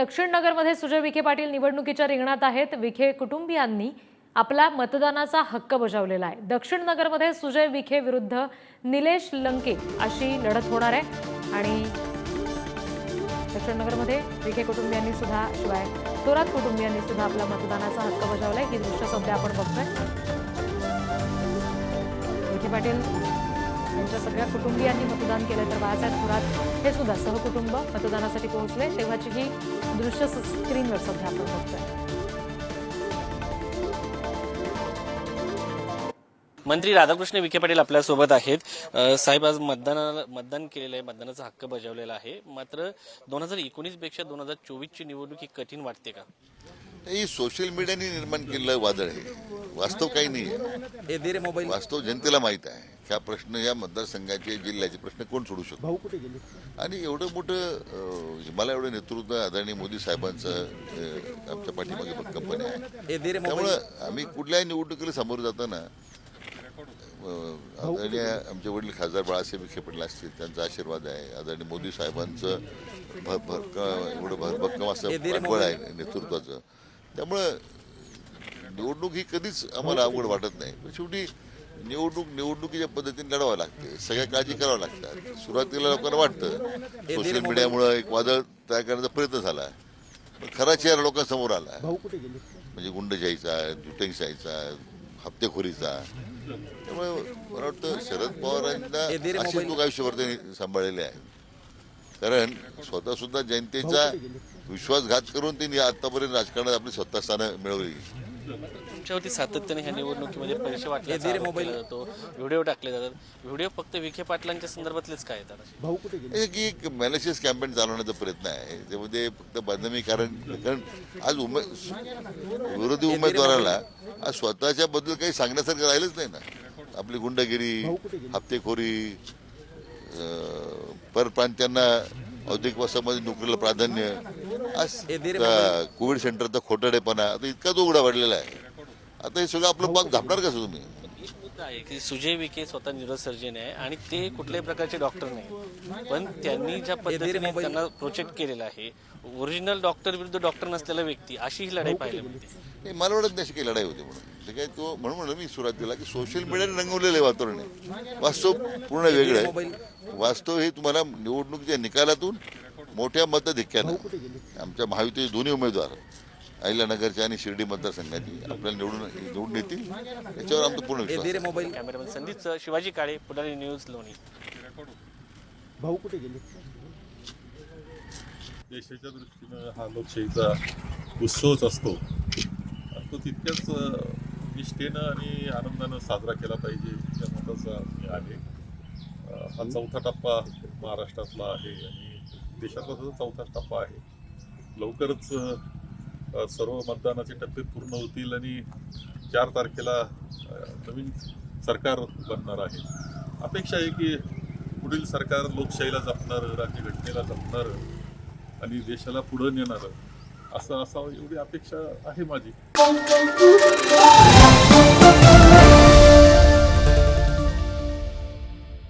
दक्षिण नगरमध्ये सुजय विखे पाटील निवडणुकीच्या रिंगणात आहेत. विखे कुटुंबियांनी आपला मतदानाचा हक्क बजावलेला आहे. दक्षिण नगरमध्ये सुजय विखे विरुद्ध निलेश लंके अशी लढत होणार आहे. आणि दक्षिण नगरमध्ये विखे कुटुंबियांनी सुद्धा शिवाय थोरात कुटुंबियांनी सुद्धा आपला मतदानाचा हक्क बजावलाय. ही दृश्य सध्या आपण बघतोय. विखे पाटील त्यांच्या सगळ्या कुटुंबियांनी मतदान केलं तर बाळासाहेब थोरात हे सुद्धा सहकुटुंब मतदानासाठी पोहोचले. तेव्हाची ही दृश्य स्क्रीनवर सध्या आपण बघतोय. मंत्री राधाकृष्ण विखे पाटील आपल्यासोबत आहेत. साहेब आज मतदानाला मतदान केलेलं आहे मतदानाचा हक्क बजावलेला आहे. मात्र दोन हजार एकोणीसपेक्षा दोन हजार चोवीसची निवडणूक ही कठीण वाटते का? ही सोशल मीडियाने निर्माण केलेलं वादळ आहे. वास्तव काही नाही आहे वास्तव जनतेला माहीत आहे. ह्या प्रश्न या मतदारसंघाचे जिल्ह्याचे प्रश्न कोण सोडू शकतो? भाऊ कुठे गेले? आणि एवढं मोठं हिमालय एवढं नेतृत्व आदरणीय मोदी साहेबांचं आमच्या पाठीमागे कंपनी आहे. त्यामुळं आम्ही कुठल्याही निवडणुकीला सामोरं जाताना आदरणीय आमचे वडील खासदार बाळासाहेब विखे पाटील असतील त्यांचा आशीर्वाद आहे. आदरणीय मोदी साहेबांचं एवढं भर भक्कम असं पाठबळ आहे नेतृत्वाचं. त्यामुळं निवडणूक ही कधीच आम्हाला अवघड वाटत नाही. पण शेवटी निवडणूक निवडणुकीच्या पद्धतीने लढावं लागते. सगळ्या काळजी करावं लागतात सुरुवातीला लोकांना वाटतं सोशल मीडियामुळं एक वादळ तयार करण्याचा प्रयत्न झाला. पण खरा चेहरा लोकांसमोर आला. भाऊ कुठे गेले? म्हणजे गुंडशाहीचा जुटेंगशाहीचा हप्तेखोरीचा. त्यामुळे मला वाटतं शरद पवारांना असे मोबाईल. लोक आयुष्यभर त्यांनी सांभाळलेले आहेत. कारण स्वतः सुद्धा जनतेचा विश्वासघात करून त्यांनी आतापर्यंत राजकारणात आपली स्वतः स्थानं मिळवली. तुमच्यावरती सातत्याने ह्या निवडणुकीमध्ये पैसे वाटले मोबाईल. जातो व्हिडिओ टाकले जातात. व्हिडिओ फक्त विखे पाटलांच्या संदर्भातलेच काय येतात भाऊ कुठे गेले? हे की एक मॅलेशियस कॅम्पेन चालवण्याचा प्रयत्न आहे. त्यामध्ये फक्त बदनामी कारण कारण आज उमे विरोधी उमेदवाराला आज स्वतःच्या बद्दल काही सांगण्यासारखं राहिलंच नाही ना. आपली गुंडगिरी हप्तेखोरी अं, परप्रांत्यांना औद्योगिक वसामध्ये नोकरीला प्राधान्य त्या कोविड सेंटरचा खोटाडेपणा आता इतका तो उघडा वाढलेला आहे. आता हे सगळं आपलं पाक झापणार कसं तुम्ही? आहे की सुजय विखे स्वतः न्यूरोसर्जन आहे आणि ते कुठल्याही प्रकारचे डॉक्टर नाही. पण त्यांनी ज्या पद्धतीने त्यांना प्रोजेक्ट केलेला आहे ओरिजिनल डॉक्टर विरुद्ध डॉक्टर नसलेला व्यक्ती अशी ही लढाई पाहायला मिळते. नाही मला वाटत नाही अशी काही लढाई होती म्हणून. ते काय तो म्हणून म्हणलं मी सुरुवातीला की सोशल मीडियाने रंगवलेलं आहे वातावरण आहे. वास्तव पूर्ण वेगळं आहे. वास्तव हे तुम्हाला निवडणुकीच्या निकालातून मोठ्या मतधिक्यानं आमच्या महायुतीचे दोन्ही उमेदवार अहिल्यानगरच्या आणि शिर्डी मतदारसंघाची आपल्याला निवडून निवडून येतील याच्यावर आमचा पूर्ण विश्वास mobile cameraman Sandeep Shivaji Kale Pudhari news Loni. भाऊ कुठे गेले? देशाच्या दृष्टीनं हा लोकशाहीचा उत्सवच असतो. तो तितक्याच निष्ठेनं आणि आनंदानं साजरा केला पाहिजे या मताचा मी आहे. हा चौथा टप्पा महाराष्ट्रातला आहे आणि देशातला सुद्धा चौथा टप्पा आहे. लवकरच सर्व मतदानाचे टप्पे पूर्ण होतील आणि चार तारखेला नवीन सरकार बनणार आहे. अपेक्षा आहे की पुढील सरकार लोकशाहीला जपणारं राज्यघटनेला जपणारं आणि देशाला पुढं नेणारं. असं असावं एवढी अपेक्षा आहे माझी.